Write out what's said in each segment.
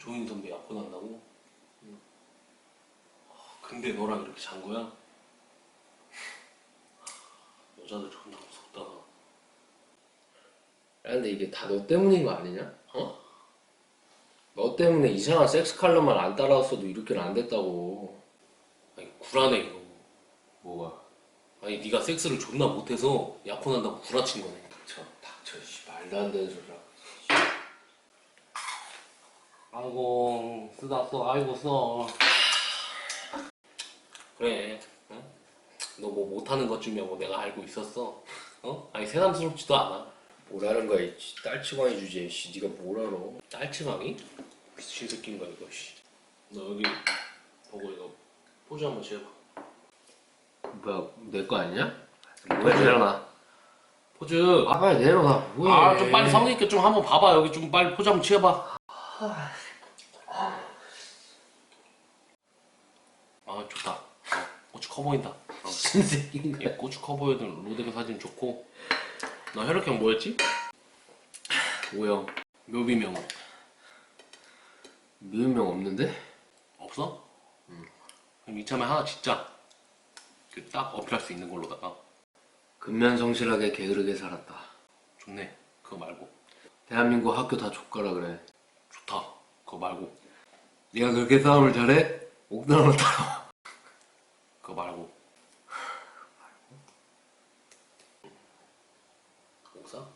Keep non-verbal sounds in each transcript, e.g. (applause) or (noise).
조인 선배 약혼한다고? 응. 아, 근데 너랑 이렇게 잔 거야? 여자들 존나 무섭다. 야, 근데 이게 다 너 때문인 거 아니냐? 어? 너 때문에 이상한 섹스 칼럼만 안 따라왔어도 이렇게는 안 됐다고. 아니 구라네 이거. 뭐가? 아니 네가 섹스를 존나 못해서 약혼한다고 구라친 거네. 닥쳐, 닥쳐, 씨. 말도 안 되는 소리라. 아이고 쓰다 써 아이고 써 그래 너뭐 못하는 것쯤이야 뭐 내가 알고 있었어 어? 아니 새삼스럽지도 않아 뭐라는 거야, 이 씨. 딸치광이 주제에, 씨. 네가 뭘 알아? 딸치방이? 미친 새끼인 거야 이거 씨너 여기 보고 이거 포즈 한번 취해봐 뭐야, 내 거 아니냐? 뭐야, 내려놔. 포즈 아, 빨리 내려놔. 뭐해. 아좀 빨리 성의 있게 좀 한번 봐봐 여기 좀 빨리 포즈 한번 취해봐 아 좋다 어, 고추 커 보인다 어. 무슨 새끼인가? 예, 고추 커 보이는 로데그 사진 좋고 너 혈액형 뭐였지? 오형. 묘비명 미운 명 없는데? 없어? 그럼 이참에 하나 짓자 그딱 어필할 수 있는 걸로다가 근면성실하게 게으르게 살았다. 좋네 그거 말고 대한민국 학교 다 족가라 그래. 좋다 그거 말고 네가 그렇게 싸움을 잘해? 옥나라 따라와. (laughs) 그거 말고 옥상?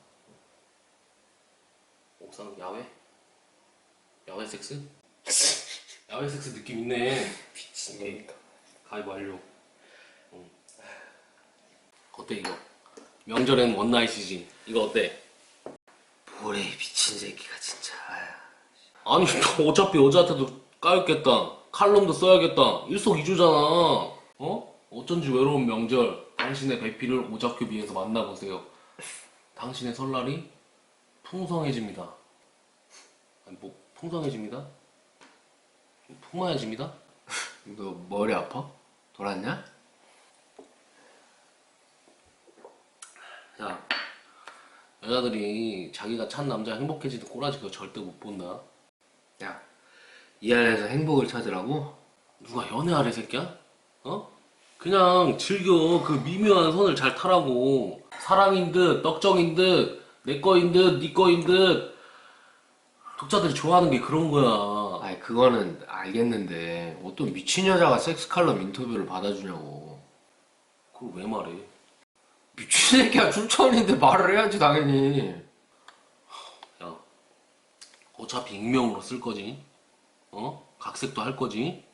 옥상 야외? 야외 섹스? (laughs) 야외 섹스 느낌 있네 오케이 가입 완료 응. 어때 이거? 명절엔 원나잇이지 이거 어때? 뭐래 이 미친 새끼가 진짜. 아니 어차피 여자한테도 까였겠다 칼럼도 써야겠다 일석이조잖아 어? 어쩐지 외로운 명절 당신의 배필을 오작교비에서 만나보세요 당신의 설날이 풍성해집니다 아니 뭐 풍성해집니다? 풍만해집니다? (laughs) 너 머리 아파? 돌았냐? 야 여자들이 자기가 찬 남자 행복해지는 꼬라지 그거 절대 못 본다 야, 이 안에서 행복을 찾으라고? 누가 연애하래 새끼야? 어? 그냥 즐겨 그 미묘한 선을 잘 타라고 사랑인 듯 떡정인 듯내 거인 듯네 거인 듯 독자들이 좋아하는 게 그런 거야 아이 그거는 알겠는데 어떤 미친 여자가 섹스 칼럼 인터뷰를 받아주냐고. 그걸 왜 말해 미친 새끼야 춘천인데 말을 해야지 당연히. 야 어차피 익명으로 쓸 거지. 어? 각색도 할 거지.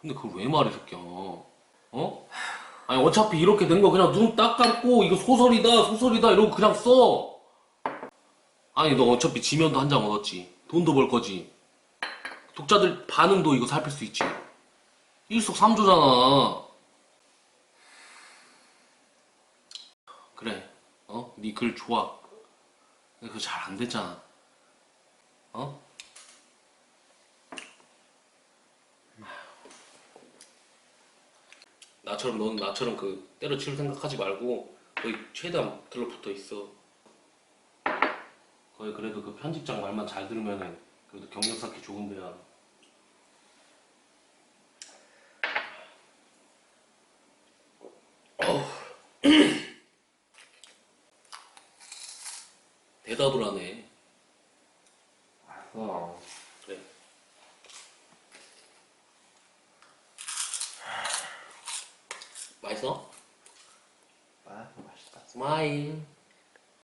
근데 그걸 왜 말해 새끼야? 어? 아니 어차피 이렇게 된 거 그냥 눈 딱 감고 이거 소설이다 소설이다 이러고 그냥 써. 아니 너 어차피 지면도 한 장 얻었지. 돈도 벌 거지. 독자들 반응도 이거 살필 수 있지. 일석삼조잖아. 그래. 어? 네 글 좋아. 근데 그거 잘 안 됐잖아 어? 나처럼 너는 나처럼 그 때려칠 생각하지 말고 거의 최대한 들러붙어 있어. 거의 그래도 그 편집장 말만 잘 들으면은 그래도 경력 쌓기 좋은 데야. (clears throat) 대답을 하네. 알았어. 그래. 맛있어? 아, 맛있다. 스마일.